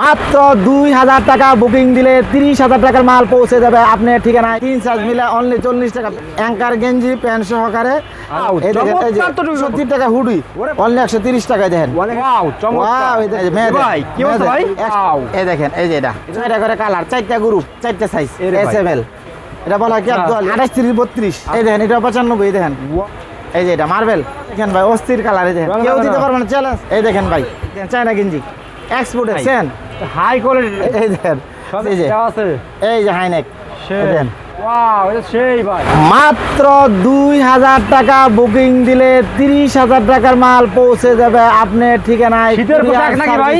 মাত্র দুই হাজার টাকা বুকিং দিলে তিরিশ হাজার টাকার মাল পৌঁছে যাবে। আপনার ঠিকানায় তিন চার্জ মিলে অনলি চল্লিশ টাকা। অ্যাঙ্কার গেঞ্জি প্যান্ট সহকারে। সত্তর টাকা হুডি। অনলি একশো তিরিশ দেখেন। এই দেখেন. এই দেখেন এই যে এটা। ছয়টা করে কালার চারটা গ্রুপ চারটা সাইজ এস এম এল এটা বলা কি আচ্ছা। আঠাশ তিরিশ বত্রিশ। এই দেখেন এটা পঁচানব্বই এই দেখেন। এই যে এটা মার্বেল দেখেন ভাই অস্থির কালার এই দেখেন। কেউ দিতে পারবে না চ্যালেঞ্জ এই দেখেন ভাই চায়না গেঞ্জি। এক্সপোর্ট। হাই কোয়ালিটি এই দেখেন এই যে আছে। এই যে হাইনেক দেন। মাত্র দুই হাজার টাকা বুকিং দিলে তিরিশ হাজার টাকার মাল পৌঁছে যাবে আপনার ঠিকানায় শীতের পোশাক নাকি ভাই?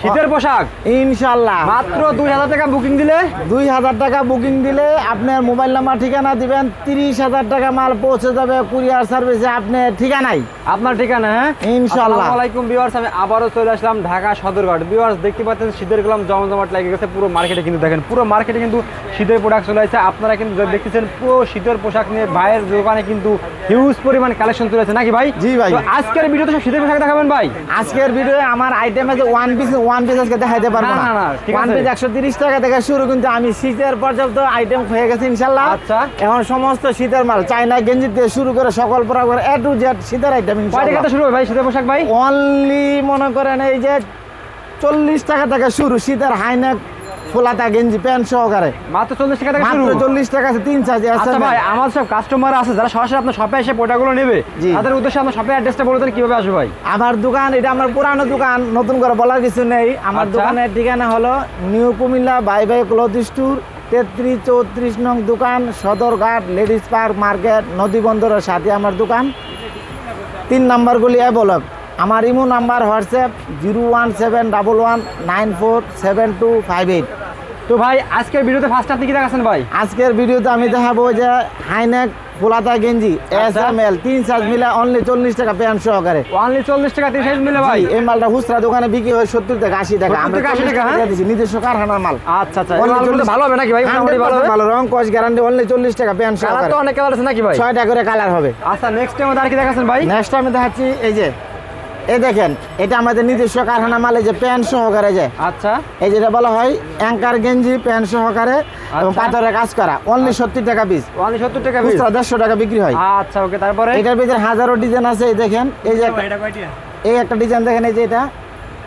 শীতের পোশাক? ইনশাল্লাহ মাত্র দুই হাজার টাকা বুকিং দিলে? দুই হাজার টাকা বুকিং দিলে আপনার মোবাইল নাম্বার ঠিকানা দিবেন তিরিশ হাজার টাকা মাল পৌঁছে যাবে কুরিয়ার সার্ভিসে আপনার ঠিকানায়। আপনার ঠিকানা হ্যাঁ? ইনশাআল্লাহ। আসসালামু আলাইকুম ভিউয়ার্স আমি আবারও চলে আসলাম ঢাকা সদরঘাট। ভিউয়ার্স দেখতে পাচ্ছেন শীতের গোলাম জমজমাট লেগে গেছে পুরো মার্কেটে কিন্তু দেখেন পুরো মার্কেটে কিন্তু শীতের প্রোডাক্ট চলে আসছে। আপনারা কিন্তু দেখতেছেন পুরো শীতের পোশাক নিয়ে ভাইয়ের দোকানে কিন্তু হিউজ পরিমাণ কালেকশন চলে আসছে নাকি ভাই? জি ভাই। আজকের ভিডিওতে সব শীতের পোশাক দেখাবেন ভাই? আজকের ভিডিওয়ে আমার আইটেম আছে ওয়ান পিস ওয়ান পিস আজকে দেখাইতে পারব না, না। ওয়ান। পিস একশো তিরিশ টাকা থেকে শুরু কিন্তু আমি শীতের পর্যাপ্ত আইটেম হয়ে গেছে ইনশাল্লাহ। আচ্ছা। এখন সমস্ত শীতের মাল চাইনা গেঞ্জি দিয়ে শুরু করে সকল প্রকার এ টু জেড শীতের আইটেম কয় টাকাতে শুরু ভাই শীতের পোশাক ভাই? অনলি মনে করেন এই যে চল্লিশ টাকা থেকে শুরু শীতের হাইনেক ফুলাতা গেঞ্জি প্যান্ট সহকারে। মাত্র চল্লিশ টাকা মাত্র চল্লিশ টাকা আছে তিন সাইজ আচ্ছা ভাই আমার সব কাস্টমার আছে যারা সরাসরি আপনার শপে এসে প্রোডাক্টগুলো নেবে তাদের উদ্দেশ্যে আপনার শপের অ্যাড্রেসটা বলে দেন কীভাবে আসবে ভাই? আমার দোকান এটা আমার পুরানো দোকান নতুন করে বলার কিছু নেই। আমার আচ্ছা। দোকানের ঠিকানা হলো new Comilla buy buy cloth store তেত্রিশ চৌত্রিশ নং দোকান সদরঘাট লেডিস পার্ক মার্কেট নদী বন্দরের সাথে আমার দোকান। তিন নাম্বারগুলি অ্যাবলক আমার imo number WhatsApp zero one seven double one nine four seven two five eight. তো ভাই আজকের ভিডিওতে ফার্স্ট আপনি কি দেখাচ্ছেন ভাই? আজকের ভিডিওতে আমি দেখাবো যে হাইনেক ফুলাতা গেঞ্জি এস। এম এল তিন সাইজ মিলে অনলি চল্লিশ টাকা প্যান্ট সহকারে। অনলি চল্লিশ টাকা তিরিশ মিলে ভাই? এই মালটা খুচরা দোকানে বিক্রি হয় সত্তর টাকা আশি টাকা। 70 আমরা টাকা, 80 চল্লিশ টাকা, টাকা হ্যাঁ? দিচ্ছি নিজস্ব কারখানার মাল। আচ্ছা আচ্ছা Only এই মালগুলো 40 ভালো হবে নাকি ভাই? ভালো হবে? 100% ভালো রং কস গ্যারান্টি অনলি চল্লিশ টাকা প্যান্ট সহকারে তো অনেক কালার আছে নাকি ভাই? ছয়টা করে কালার হবে। আচ্ছা নেক্সট টাইম আর কি দেখাচ্ছেন ভাই? নেক্সট আমি দেখাচ্ছি এই যে এই দেখেন এটা আমাদের নিজস্ব কারখানা মালে যে প্যান্ট সহকারে যে। আচ্ছা। এই যেটা বলা হয় অ্যাঙ্কার গেঞ্জি প্যান্ট সহকারে এবং আচ্ছা। পাথরের কাজ করা। অনলি সত্তর টাকা পিস অনলি সত্তর টাকা পিস দেড়শো টাকা বিক্রি হয়। আচ্ছা ওকে তারপরে? এটার ভিতরে হাজারো ডিজাইন আছে এই দেখেন। এই যে এই একটা ডিজাইন দেখেন এই যে এটা।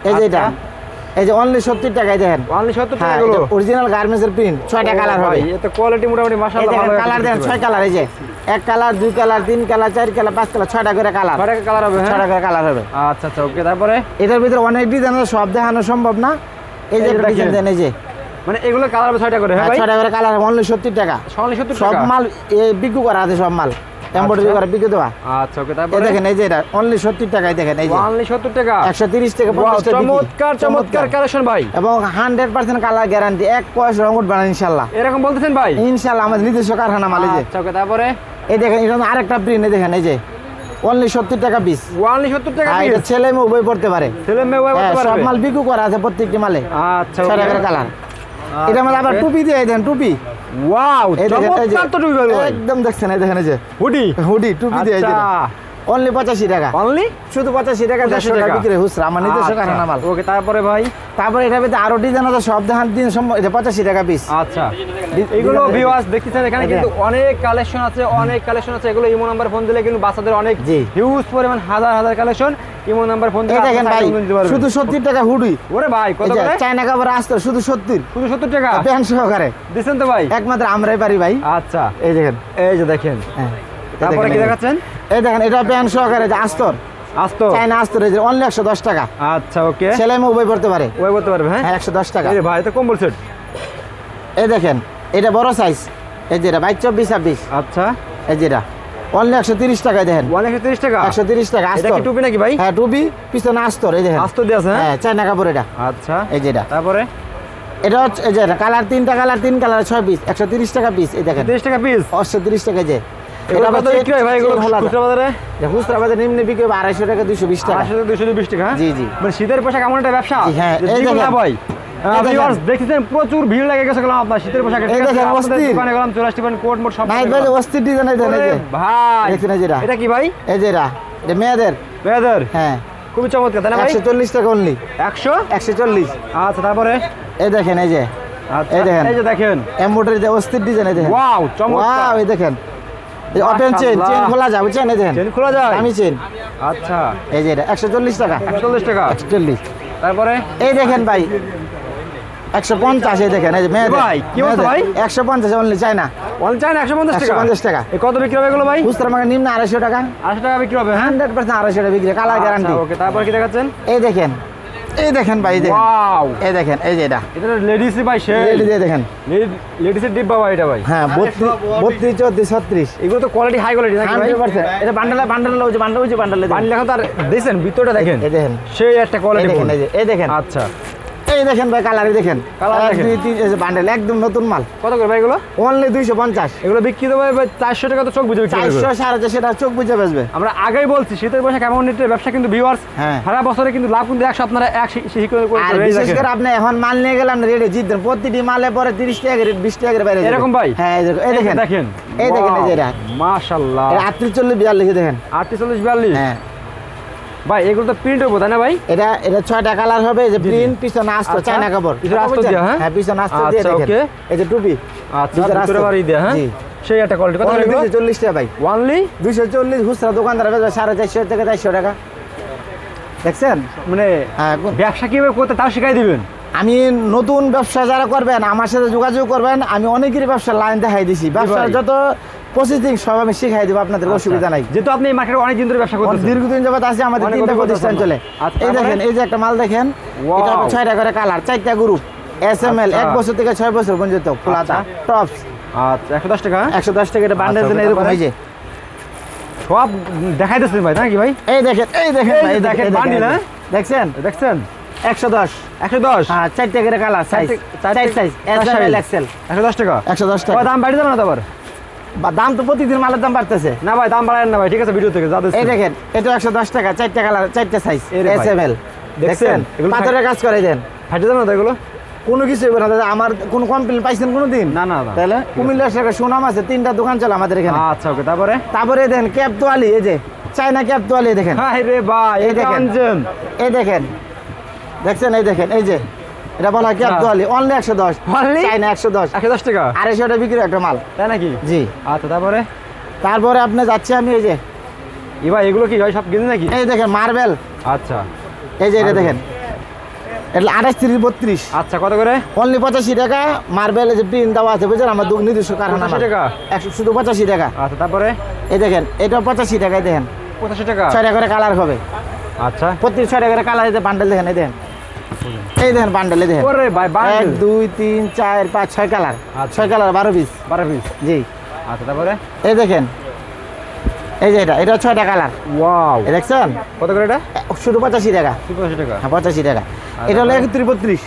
এই যে এটা। আচ্ছা। এই যে অনলি সত্তর টাকায় দেখেন। অনলি সত্তর হ্যাঁ টাকা গুলো অরিজিনাল গার্মেন্টস এর প্রিন্ট ছয়টা কালার হবে। এতে কোয়ালিটি মোটামুটি মাশাআল্লাহ ভালো কালার দেখেন ছয় কালার এই যে। এক কালার দুই কালার তিন কালার চার কালার পাঁচ কালার ছয়টা করে কালার ছয় টাকা কালার হবে হ্যাঁ? ছয়টা করে কালার হবে। আচ্ছা আচ্ছা ওকে তারপরে? এটার ভিতরে অনেক ডিজাইন সব দেখানো সম্ভব না। এই যে ডিজাইন দেন এই যে। মানে এগুলো কালার হবে ছয়টা করে হ্যাঁ ভাই? ছয়টা করে কালার অনলি সত্তর টাকা। অনলি সত্তর সব মাল এ বিক্রি করা আছে সব মাল। এম্বয়ডারি। করা বিক্রি দেওয়া আচ্ছা ওকে তারপরে? দেখেন এই যে এটা অনলি সত্তর টাকায় দেখেন এই যে। অনলি সত্তর টাকা? একশো তিরিশ টাকা Wow, পঞ্চাশ টাকা চমৎকার চমৎকার কালেকশন ভাই। এবং হান্ড্রেড পার্সেন্ট কালার গ্যারান্টি এক পয়সা রঙ উঠবে না ইনশাল্লাহ এরকম বলতেছেন ভাই? ইনশাল্লাহ আমাদের নিজস্ব কারখানা মাল এই যে। আচ্ছা ওকে তারপরে? এই দেখেন এটা আরেকটা প্রিন্ট দেখেন এই যে। অনলি সত্তর টাকা পিস অনলি সত্তর টাকা পিস ছেলে মেয়ে উভয় পড়তে পারে। ছেলে মেয়ে উভয় হ্যাঁ, সব মাল বিক্রি করা আছে প্রত্যেকটি মালে। আচ্ছা কালার এটার মধ্যে আবার টুপি দিয়ে দেন টুপি। ওয়াও চমৎকার তো টুপি ভাই একদম দেখছেন এই দেখেন এই যে। হুডি? হুডি টুপি দিয়ে এই যে। আচ্ছা। অনলি পঁচাশি টাকা। অনলি শুধু পঁচাশি টাকা 85 দেড়শো টাকা। বিক্রি হুসরা। আমার নিজস্ব আচ্ছা। কারখানা মাল। ওকে তারপরে ভাই? তারপরে এটা ভিতরে আরও ডিজাইন আছে সব দেখান দিন এটা পঁচাশি টাকা পিস আচ্ছা। এগুলো ভিউয়ার্স দেখতেছেন এখানে কিন্তু অনেক কালেকশন আছে অনেক কালেকশন আছে। এগুলো ইমো নাম্বার ফোন দিলে কিন্তু বাচ্চাদের অনেক। হিউজ পরিমাণ হাজার হাজার কালেকশন ইমো নাম্বার ফোন দেখেন ভাই। শুধু সত্তর টাকা হুডি। ওরে ভাই কত করে? চায়না কাপড় আসতো শুধু সত্তর। শুধু সত্তর টাকা? প্যান্ট সহকারে। দিচ্ছেন তো ভাই? একমাত্র আমরাই পারি ভাই। আচ্ছা। এই দেখেন। এই যে দেখেন। হ্যাঁ। তারপরে কি দেখাচ্ছেন? এই দেখেন এটা প্যান্ট সহকারে যে আস্তর। আসতো চায়না আস্তর এই যে অনলি একশো দশ টাকা। আচ্ছা ওকে। ছেলে মেয়ে উভয় পড়তে পারে। ওই বলতে পারবে হ্যাঁ? হ্যাঁ একশো দশ টাকা। এই ভাই তো কম বলছেন এই দেখেন এটা বড় সাইজ এই যেটা বাইশ চব্বিশ ছাব্বিশ। আচ্ছা। এই যেটা অনলি একশো তিরিশ টাকায় দেখেন। ওয়ান একশো তিরিশ টাকা? একশো তিরিশ টাকা এটা কি টুপি নাকি ভাই? হ্যাঁ টুপি পিছনে আস্তর এই দেখেন। আস্তো দিয়ে আছে হ্যাঁ? হ্যাঁ চায়না কাপড় এটা। আচ্ছা। এই যেটা তারপরে? এটা হচ্ছে এই যে কালার তিনটা কালার তিন কালার ছয় পিস একশো তিরিশ টাকা পিস এই দেখেন। তিরিশ টাকা পিস একশো তিরিশ টাকা যে। আবার কত বিক্রি হয় ভাই এগুলো খুচরা বাজারে? যে খুচরা বাজার নিম্নে বিক্রি হবে আড়াইশো টাকা দুশো বিশ টাকা। আড়াইশো থেকে দুশো বিশ টাকা হ্যাঁ? জি, জি। মানে শীতের পোশাক এমন একটা ব্যবসা হ্যাঁ, এই দেখেন। লাভ হয় এই প্রচুর ভিড় লেগে গেছে গেলাম আপনার শীতের পোশাকে এই দেখেন, অস্থির। দোকানে গেলাম চলে আসতে পারেন কোট মোট সব অস্থির ডিজাইন এই দেখেন ভাই দেখছেন এই এটা? কি ভাই? এই যে এটা। এটা মেয়েদের? মেয়েদের? হ্যাঁ। খুবই চমৎকার তাই না ভাই? একশো চল্লিশ টাকা অনলি আচ্ছা তারপরে? এই দেখেন এই যে। আচ্ছা এই দেখেন। এই যে দেখেন। এম্বোটারি অস্থির ডিজাইন এই দেখেন। ওয়াও চমৎকার। ওয়াও এই দেখেন। এই ওপেন চেন চেন খোলা যায় বুঝছেন এই দেখেন। চেন খোলা যায়? আমি চেন আচ্ছা। এই যে এটা একশো চল্লিশ টাকা। একশো চল্লিশ টাকা। একশো চল্লিশ। তারপরে? এই দেখেন ভাই একশো পঞ্চাশ দেখেন এই যে মেয়েদের ভাই, কি ভাই? একশো পঞ্চাশ অনলি চাই না একশো পঞ্চাশ টাকা? 150 টাকা। এ কত বিক্রি হবে এগুলো ভাই? খুচরা মানে নিম্ন আড়াইশো টাকা। আড়াইশো টাকা বিক্রি হবে হ্যাঁ? হান্ড্রেড পার্সেন্ট আড়াইশো টাকা বিক্রি কালার গ্যারান্টি ওকে তারপর কি দেখাচ্ছেন? এই দেখেন এই দেখেন ভাই দেখেন। ওয়াও এই দেখেন এই যে এটা। এটা লেডিস ভাই সে এই দেখেন। লেডিসের ডিব্বা ভাই এটা ভাই। হ্যাঁ বত্রিশ বত্রিশ চৌত্রিশ ছত্রিশ। এগুলো তো কোয়ালিটি হাই কোয়ালিটি নাকি ভাই? এটা বান্ডালে বান্ডালে ওই যে বান্ডাল ওই যে বান্ডালে পানি লেখা তো আর ভিতরটা দেখেন। এই দেখেন। সেই একটা কোয়ালিটি এই এই দেখেন। আচ্ছা। এই দেখেন ভাই কালার দেখেন। এক, দুই তিন বান্ডেল একদম নতুন মাল। কত করে ভাই এগুলো? অনলি দুইশো পঞ্চাশ। এগুলো বিক্রি দেবো ভাই চারশো টাকা তো চোখ বুঝে চারশো সাড়ে চারশো টাকা চোখ বুঝে বেসবে আমরা আগেই বলছি শীতের বৈশাখ এমন নেটের ব্যবসা কিন্তু ভিউয়ার্স হ্যাঁ। সারা বছরে কিন্তু লাভ কিন্তু একশো আপনারা এক বিশেষ করে আপনি এখন মাল নিয়ে গেলাম রেটে জিতবেন। প্রতিটি মালে পরে তিরিশ টাকা রেট বিশ টাকা বাইরে। এরকম ভাই? হ্যাঁ এই দেখেন। দেখেন। এই দেখেন মাশাল্লাহ। আটত্রিশ চল্লিশ বিয়াল্লিশ দেখেন। আটত্রিশ চল্লিশ বিয়াল্লিশ? হ্যাঁ। ভাই এগুলো তো প্রিন্ট হব তাই না ভাই? এটা এটা ছয়টা কালার হবে যে প্রিন্ট পিছনে আসতো আচ্ছা। চায়না কাপড়। পিছনে আস্ত দিয়া, হ্যাঁ? হ্যাঁ পিছনে আসতো দিয়ে আচ্ছা, দেখেন। এই যে টুপি। আচ্ছা ভিতরে। বাড়ি দেয়া হ্যাঁ। সেই একটা কোয়ালিটি কত অনলি দুইশো চল্লিশ টাকা ভাই দুইশো চল্লিশ খুচরা দোকানদার বেচবে সাড়ে চারশো থেকে চারশো টাকা। দেখছেন? মানে হ্যাঁ ব্যবসা কীভাবে করতে তাও শিখাই দিবেন? আমি নতুন ব্যবসা যারা করবেন আমার সাথে যোগাযোগ করবেন আমি অনেকেরই ব্যবসার লাইন দেখাই দিছি। ব্যবসার। যত প্রসেসিং সব আমি শিখাই দিব আপনাদের অসুবিধা নাই। যেহেতু আপনি এই মার্কেটে অনেক দিন ধরে ব্যবসা দীর্ঘদিন যাবত আছে আমাদের তিনটা প্রতিষ্ঠান চলে। আচ্ছা, এই দেখেন এই যে একটা মাল দেখেন এটা ছয়টা করে কালার চারটা গ্রুপ এস এম এল আচ্ছা। এক বছর থেকে ছয় বছর পর্যন্ত ফুলাতা আচ্ছা। টপস আচ্ছা একশো দশ টাকা? একশো দশ টাকা এটা বান্ডেল আচ্ছা, এরকম এই যে। সব দেখাই ভাই নাকি ভাই? এই দেখেন এই দেখেন এই ভাই, যে এই দেখেন, দেখেন, এই দেখেন, bundle, এই হ্যাঁ? দেখছেন? দেখছেন? একশো দশ। একশো দশ? হ্যাঁ চারটে করে কালার সাইজ চার size S M L XL একশো দশ টাকা? একশো দশ টাকা। দাম বাড়ি যাবে না তো আবার? বা দাম তো প্রতিদিন মালের দাম বাড়তেছে। না ভাই দাম বাড়ায় না ভাই ঠিক আছে ভিডিও থেকে যা এই দেখেন এটা একশো দশ টাকা চারটা কালার চারটা সাইজ এস এম এল দেখছেন? পাথরের কাজ করে দেন। ফাটে যাবে না তো এগুলো? কোনো কিছু হবে না দাদা আমার কোনো কমপ্লেন পাইছেন কোনো দিন না না। তাহলে কুমিল্লার সাথে সুনাম আছে তিনটা দোকান চলে আমাদের এখানে। আচ্ছা ওকে তারপরে? তারপরে দেখেন ক্যাপ তোয়ালি এই যে চায়না ক্যাপ তোয়ালি দেখেন। হাই রে ভাই এই দেখেন। এই দেখেন। দেখছেন? এই দেখেন এই যে এটা বলা হয় ক্যাপ আচ্ছা। অনলি একশো দশ? চায়না একশো দশ। একশো দশ টাকা? আড়াইশো টাকা বিক্রি একটা মাল। তাই নাকি? জি। আচ্ছা তারপরে? তারপরে আপনি যাচ্ছি আমি এই যে। ভাই এগুলো কি? ভাই সব কিনে নাকি? এই দেখেন মার্বেল। আচ্ছা। এই যে এটা দেখেন। এটা আঠাশ তিরিশ বত্রিশ। আচ্ছা কত করে? অনলি পঁচাশি টাকা। মার্বেল যে প্রিন্ট দেওয়া আছে বুঝলেন আমার দু- নিজস্ব কারখানা 85 টাকা? একশো শুধু পঁচাশি টাকা। আচ্ছা তারপরে? এই দেখেন এটা পঁচাশি টাকায় দেখেন। পঁচাশি টাকা? ছয়টা করে কালার হবে। আচ্ছা। প্রতি ছয়টা করে কালার এই বান্ডেল দেখেন এই দেখেন। এই দেখেন বান্ডেল দেখেন। ওরে ভাই এক বান্ডেল দুই তিন চার পাঁচ ছয় কালার আচ্ছা। ছয় কালার বারো পিস বারো পিস জি। আচ্ছা তারপরে? এই দেখেন। এই যে এটা এটা ছয়টা কালার ওয়াও। দেখছেন? কত করে এটা? শুধু পঁচাশি টাকা। পঁচাশি টাকা। হ্যাঁ পঁচাশি টাকা। এটা হলো একত্রিশ বত্রিশ।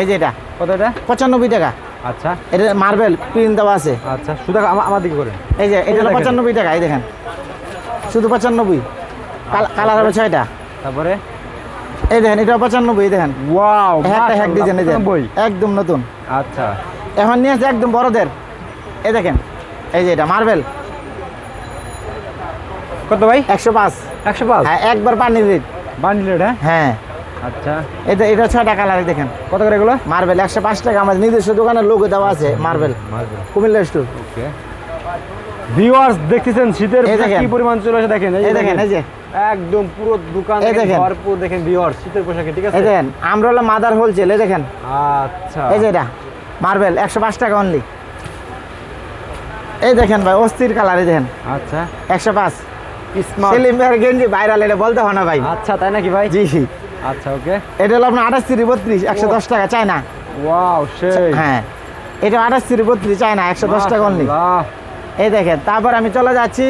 এই যে এটা। কত এটা? পঁচানব্বই টাকা। আচ্ছা। এটা মার্বেল প্রিন্ট দেওয়া আছে। আচ্ছা শুধু আমার দিকে করেন এই যে এটা হলো পঁচানব্বই টাকা এই দেখেন। শুধু পঁচানব্বই। কালার হবে ছয়টা। তারপরে? এই দেখেন এটা পঁচানব্বই এই দেখেন। ওয়াও একটা হ্যাক ডিজাইন এই একদম নতুন। আচ্ছা। এখন নিয়ে আসছে একদম বড়দের। এই দেখেন এই যে এটা মার্বেল কত ভাই? একশো পাঁচ। একশো পাঁচ? হ্যাঁ একবার পানির রেট বান্ডিল হ্যাঁ? হ্যাঁ। আচ্ছা। এটা এটা ছয়টা কালার দেখেন। কত করে এগুলো? মার্বেল একশো পাঁচ টাকা। আমাদের নিজস্ব দোকানের লোগো দেওয়া আছে marble Comilla store okay viewers দেখতেছেন শীতের। কি পরিমাণ চলে আসে দেখেন এই দেখেন। এই যে। একদম পুরো দোকান। ভরপুর দেখেন ভিউয়ার্স শীতের পোশাকে ঠিক আছে? দেখেন আমরা হলো মাদার হোলসেল এই দেখেন। আচ্ছা। এই যে এটা মার্বেল একশো পাঁচ টাকা অনলি এই দেখেন ভাই অস্থির কালার এই দেখেন। আচ্ছা। একশো পাঁচ। স্মার্ট সেলিম ভাইয়ের গেঞ্জি ভাইরাল এটা বলতে হয় না ভাই। আচ্ছা তাই নাকি ভাই? জি। আচ্ছা ওকে। এটা হলো আপনার আঠাশ তিরিশ বত্রিশ একশো দশ টাকা চাই না ওয়াও সেই। হ্যাঁ। এটা আঠাশ তিরিশ বত্রিশ চাই না একশো দশ টাকা অনলি এই দেখেন তারপর আমি চলে যাচ্ছি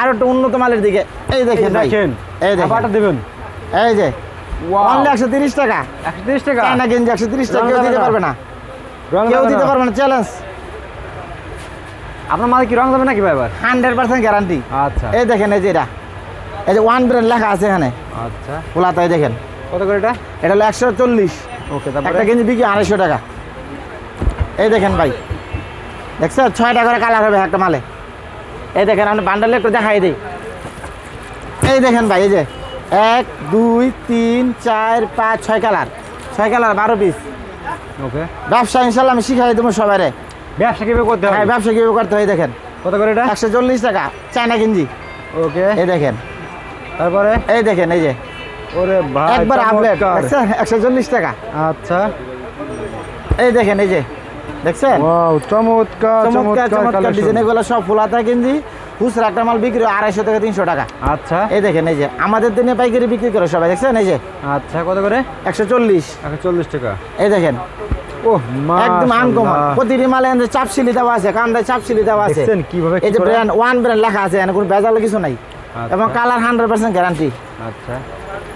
আরও একটু উন্নত মালের দিকে। এই দেখেন দেখেন। এই দেখেন। দেবেন। এই যে ওয়াও অনলি একশো তিরিশ টাকা। একশো তিরিশ টাকা? চায়না গেঞ্জি একশো তিরিশ টাকা কেউ দিতে পারবে না। কেউ দিতে পারবে না চ্যালেঞ্জ আপনার কি রং যাবে নাকি ভাই এবার? হান্ড্রেড পার্সেন্ট গ্যারান্টি আচ্ছা। এই দেখেন এই যে এটা। এই যে ওয়ান ব্র্যান্ড লেখা আছে এখানে। আচ্ছা। দেখেন। কত করে এটা? এটা হলো একশো চল্লিশ। ওকে একটা গেঞ্জি বিক্রি আড়াইশো টাকা। এই দেখেন ভাই। দেখছেন? ছয়টা করে কালার হবে একটা মালে। এই দেখেন আপনি বান্ডালে একটু দেখাই দিই। এই দেখেন ভাই এই যে এক দুই তিন চার পাঁচ ছয় কালার। ছয় কালার বারো পিস ওকে ব্যবসা ইনশাল্লাহ আমি শিখাই দেবো সবাই ব্যবসা কীভাবে করতে হ্যাঁ? হবে ব্যবসা কীভাবে করতে হয় দেখেন। কত করে এটা? একশো চল্লিশ টাকা চায়না কিনজি ওকে এই দেখেন। তারপরে? এই দেখেন এই যে। ওরে ভাই একবার। একশো চল্লিশ টাকা। আচ্ছা। এই দেখেন এই যে। দেখছেন? ওয়াও চমৎকার চমৎকার চমৎকার collection। ডিজাইন এগুলো সব ফুলাতা খুচরা একটা মাল বিক্রি আড়াইশো থেকে তিনশো টাকা। আচ্ছা। এই দেখেন এই যে আমাদের দিনে পাইকারি বিক্রি করে সবাই দেখছেন? এই যে আচ্ছা কত করে? একশো চল্লিশ। একশো চল্লিশ টাকা। এই দেখেন একদম আনকমন। প্রতিটি মালে এখানে চাপশিলি দেওয়া আছে কান্দায় দেওয়া আছে। কীভাবে এই যে ব্র্যান্ড ওয়ান ব্র্যান্ড লেখা আছে এখানে কোনো ভেজাল কিছু নাই। আচ্ছা। এবং কালার হান্ড্রেড পার্সেন্ট গ্যারান্টি আচ্ছা।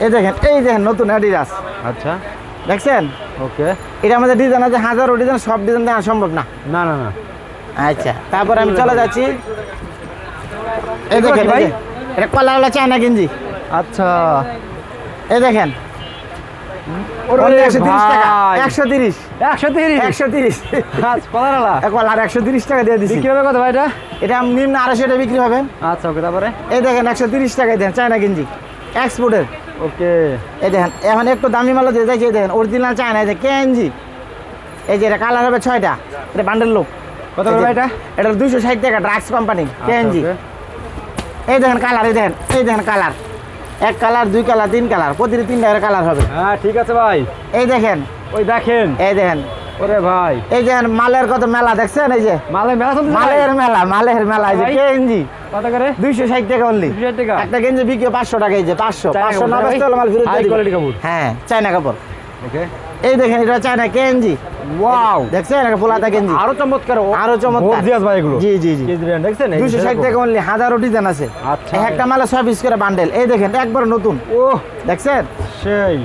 এই দেখেন এই দেখেন নতুন অ্যাডিডাস আচ্ছা। দেখছেন? ওকে। এটা আমাদের ডিজাইন আছে হাজারো ডিজাইন সব ডিজাইন দেওয়া সম্ভব না। না না না। আচ্ছা তারপরে আমি চলে যাচ্ছি। এই দেখেন ভাই? এটা কলাওয়ালা চায়না গেঞ্জি। আচ্ছা। এই দেখেন। একশো তিরিশ টাকা। একশো তিরিশ। একশো তিরিশ? আচ্ছা আর একশো তিরিশ টাকা দিয়ে দিচ্ছি হবে কত ভাই এটা? এটা নিম্ন আড়াইশো টাকা বিক্রি হবে। আচ্ছা ওকে তারপরে? এই দেখেন একশো তিরিশ টাকায় দেন চায়না গেঞ্জি। এক্সপোর্টের ওকে এই দেখেন এখন একটু দামি মাল দিয়ে এই দেখেন অরিজিনাল চায়না এই যে কেএনজি এই যে এটা কালার হবে ছয়টা এটা বান্ডেল লোক কত হবে এটা? এটা দুশো ষাট টাকা ড্রাগস কোম্পানি কেএনজি এই দেখেন কালার এই দেখেন এই দেখেন কালার এক কালার দুই কালার তিন কালার প্রতিটি তিন টাকার কালার হবে। হ্যাঁ ঠিক আছে ভাই। এই দেখেন। ওই দেখেন। এই দেখেন ওরে ভাই। এই দেখেন মালের কত মেলা দেখছেন? এই যে মালে মেলা মালের মেলা মালের মেলা এই যে? কেএনজি। কত করে? দুইশো ষাট টাকা অনলি 260 টাকা? একটা গেঞ্জি বিক্রি পাঁচশো টাকা এই যে পাঁচশো। চায়না পাঁচশো না কাপড়, বেচতে হলে মাল ফেরত high দিয়ে quality কাপড়। হ্যাঁ চায়না কাপড়। ওকে। এই দেখেন এটা চায়না কেএনজি। ওয়াও। দেখছেন? এটা আরও চমৎকার আরও চমৎকার। গর্জিয়াস ভাই এগুলো। জি জি জি। কি দেখছেন? এই দুইশো ষাট যেরকম। টাকা অনলি হাজারো ডিজাইন আছে। আচ্ছা। একটা মালে ছয় পিস করে বান্ডেল এই দেখেন একবার নতুন। ও দেখছেন? সেই।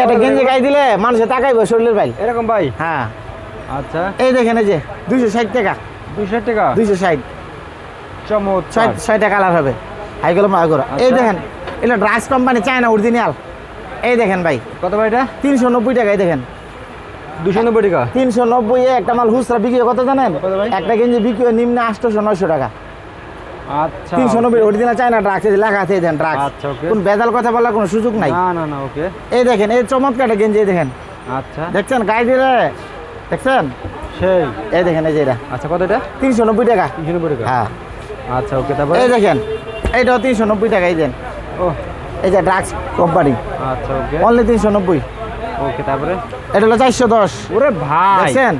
একটা গেঞ্জি গাই দিলে মানুষে তাকাইব শরীরের ভাই এরকম ভাই? হ্যাঁ। আচ্ছা। এই দেখেন এই যে দুইশো ষাট টাকা। দুশো টাকা? দুইশো ষাট। ছয় ছয়টা কালার হবে। হাইগুলো মাগুলো এই আচ্ছা। দেখেন এটা ড্রাগস কোম্পানি চায়না অরিজিনাল। এই দেখেন ভাই। কত ভাই এটা? তিনশো নব্বই টাকা এই দেখেন। দুশো নব্বই টাকা? তিনশো নব্বই একটা মাল হুসরা বিক্রি কত জানেন? একটা গেঞ্জি বিক্রি নিম্নে আটশোশো নয়শো টাকা। আচ্ছা তিনশো নব্বই অরিজিনাল চায়না ড্রাগস এই লেখা আছে দেখেন ড্রাগস আচ্ছা. কোন বেজাল কথা বলার কোনো সুযোগ নাই। না না না ওকে এই দেখেন এই চমৎকার গেঞ্জি দেখেন। আচ্ছা। দেখছেন গায়ে দিলে দেখছেন? সেই। এই দেখেন এই যে এটা আচ্ছা কত এটা? তিনশো নব্বই টাকা। তিনশো নব্বই টাকা। হ্যাঁ। আচ্ছা ওকে তারপরে? এই দেখেন এইটাও তিনশো নব্বই টাকা এই দেন। ও। এই যে ড্রাগস কোম্পানি আচ্ছা ওকে অনলি তিনশো নব্বই। ওকে তারপরে? এটা হলো চারশো দশ। ওরে ভাই। দেখছেন?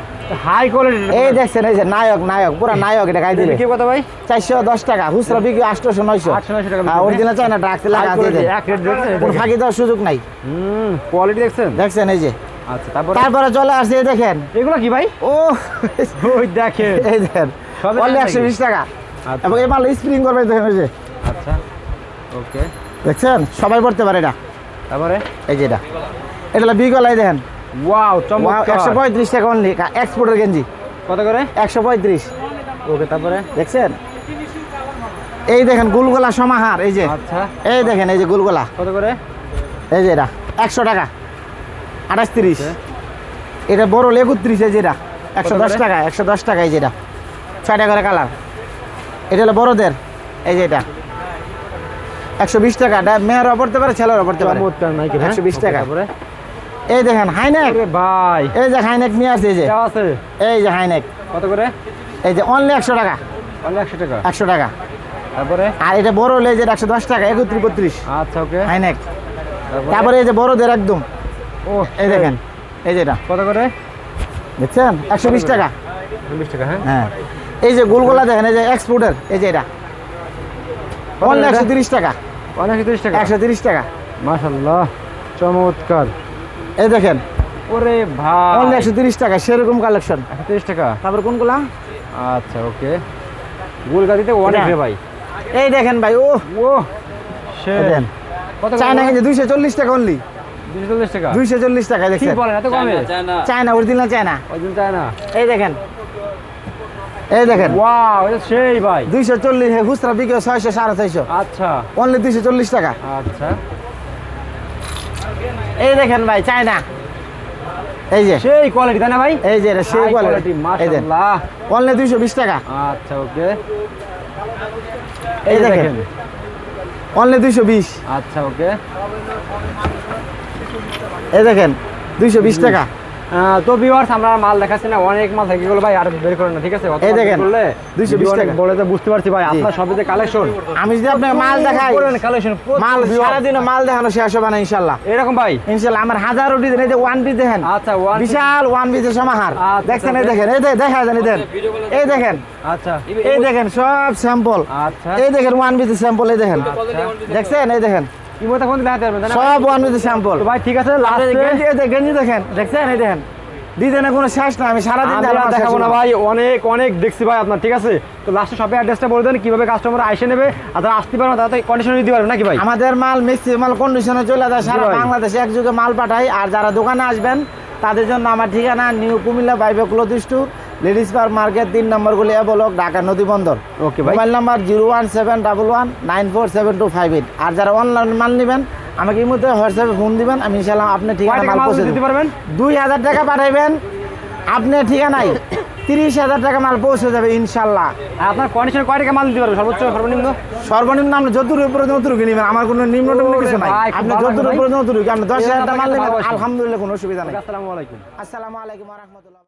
হাই কোয়ালিটি এই দেখছেন এই যে নায়ক নায়ক পুরা নায়ক এটা গাই দিলে। কি কত ভাই? চারশো দশ টাকা খুচরা বিক্রি আটশোশো নয়শো। আটশো নয়শো টাকা অরিজিনাল চাই না ড্রাগস লাগা আছে এই যে। এক রেট দেখছেন? কোনো ফাঁকি দেওয়ার সুযোগ নাই। হুম কোয়ালিটি দেখছেন? দেখছেন এই যে। আচ্ছা তারপরে? তারপরে চলে আসছে এই দেখেন। এগুলো কি ভাই? ও ওই দেখেন। এই দেখেন। সবই অনলি নাকি? একশো বিশ টাকা। আচ্ছা। এবং এই মাল স্প্রিং করবে দেখেন এই যে। আচ্ছা ওকে দেখছেন? সবাই পড়তে পারে এটা। তারপরে? এই যে এটা। এটা বিগলাই দেখেন। ওয়াও একশো চমৎকার। পঁয়ত্রিশ টাকা অনলি এক্সপোর্টের গেঞ্জি। কত করে? একশো পঁয়ত্রিশ। ওকে তারপরে? দেখছেন? এই দেখেন গুলগোলা সমাহার এই যে। আচ্ছা। এই দেখেন এই যে গুলগোলা। কত করে? এই যে এটা একশো টাকা। আঠাশ তিরিশ। Okay. এটা বড় একত্রিশ এই যেটা একশো দশ করে? টাকা একশো দশ টাকা এই যেটা ছয়টা করে কালার। এটা হলো বড়দের এই যে এটা। একশো বিশ টাকা মেয়েরও পড়তে পারে ছেলেরও পড়তে পারে। হ্যাঁ? 120 Okay, টাকা। এই দেখেন হাইনেক। ভাই। এই যে হাইনেক নিয়ে আসছে এই যে। আছে? এই যে হাইনেক। কত করে? এই যে অনলি একশো টাকা। অনলি একশো টাকা? একশো টাকা। তারপরে? আর এটা বড় হলে যে একশো দশ টাকা একত্রিশ বত্রিশ। আচ্ছা ওকে। হাইনেক। তারপরে? এই যে বড়দের একদম। ও এই দেখেন এই যে এটা। কত করে? দেখছেন? একশো বিশ টাকা। চল্লিশ টাকা হ্যাঁ? হ্যাঁ। এই যে গোলগোলা দেখেন এই যে এক্সপোর্টের এই যে এটা। অনলি? একশো তিরিশ টাকা। অনেক তিরিশ টাকা? একশো তিরিশ টাকা। মাশাল্লাহ চমৎকার। এই দেখেন। ওরে ভাই। অনলি একশো তিরিশ টাকা সেরকম কালেকশন একশো তিরিশ টাকা? তারপর কোনগুলা? আচ্ছা ওকে। গুলগাড়িতে অনেক? রে ভাই। এই দেখেন ভাই ও ও কত চায়না কিন্তু দুইশো চল্লিশ টাকা অনলি দুইশো চল্লিশ টাকা? কি দেখছেন? বলেন এত কমে? চায়না অরিজিনাল চায়না ওই দিন চায় না এই দেখেন। এই দেখেন। ওয়াও এটা সেই ভাই। দুইশো চল্লিশ খুচরা বিক্রি হয় ছয়শো সাড়ে ছয়শো। আচ্ছা। অনলি দুইশো চল্লিশ টাকা। আচ্ছা। এই দেখেন ভাই চায়না। এই যে। সেই কোয়ালিটি তাই না ভাই? এই যে এটা সেই কোয়ালিটি মাশাআল্লাহ। অনলি দুইশো বিশ টাকা। আচ্ছা ওকে। এই দেখেন। অনলি দুইশো বিশ। আচ্ছা ওকে। এই দেখেন দুইশো বিশ টাকা। তো ভিউয়ার্স আমরা মাল দেখাচ্ছি না। অনেক মাল থেকে গেলো ভাই আর বের করেন না ঠিক আছে? এই দেখেন, বের 220 টাকা। বড় হতে বুঝতে পারছি ভাই আপনার সবে যে কালেকশন আমি যদি আপনাকে মাল দেখাই করেন কালেকশন মাল সারাদিনও মাল দেখানো শেষ হবে না ইনশাল্লাহ এরকম ভাই? ইনশাল্লাহ আমার হাজারো ডিজাইন এই যে ওয়ান পিস দেখেন। আচ্ছা ওয়ান বিশাল ওয়ান পিসের সমাহার। আচ্ছা, দেখছেন এই আচ্ছা। দেখেন এই যে দেখা জানি দেন এই দেখেন। আচ্ছা। এই দেখেন সব স্যাম্পল আচ্ছা। এই দেখেন ওয়ান পিসের স্যাম্পল এই দেখেন। দেখছেন এই দেখেন। দেখাতে পারবেন না? সব ওয়ান পিসের স্যাম্পল ভাই ঠিক আছে গেঞ্জি এই গেঞ্জি দেখেন। দেখছেন? এই দেখেন। কোনো শেষ না আমি সারাদিন দেখাবো দেখাবো না ভাই অনেক অনেক দেখছি ভাই আপনার ঠিক আছে? তো লাস্টে শপে অ্যাড্রেসটা বলে দেন কীভাবে কাস্টমার আইসে নেবে আর তারা আসতে পারবে তারা কন্ডিশন দিতে পারবে নাকি ভাই? আমাদের মাল মিক্সি মাল কন্ডিশনে চলে যায় সারা বাংলাদেশে এক যুগে মাল পাঠাই আর যারা দোকানে আসবেন তাদের জন্য আমার ঠিকানা নিউ কুমিল্লা বাইবে ক্লোদিস্টুর লেডিস পার্ক মার্কেট তিন নম্বর গুলি বলক ঢাকা নদী বন্দর। Okay mobile number zero one seven double one nine four seven two five eight. আর যারা অনলাইন মাল নেবেন আমাকে এই মুহূর্তে হোয়াটসঅ্যাপে ফোন দিবেন আমি ইনশাল্লাহ আপনার কয় ঠিকানা মাল পৌঁছে দিতে পারবেন? দুই হাজার টাকা পাঠাইবেন আপনার ঠিকানায় তিরিশ হাজার টাকা মাল পৌঁছে যাবে ইনশাল্লাহ আর আপনার কন্ডিশন কয় টাকা মাল দিতে পারবে? সর্বোচ্চ সর্বনিম্ন? সর্বনিম্ন আপনি যতুর উপরে যতুরুকি নেবেন আমার কোনো নিম্ন কিছু নাই। আপনি ভাই। উপরে যতুরুকি আপনি দশ হাজার টাকা মাল নেবেন আলহামদুলিল্লাহ কোনো অসুবিধা নেই। আসসালামু আলাইকুম। আসসালামু আলাইকুম রহমতুল্লাহ।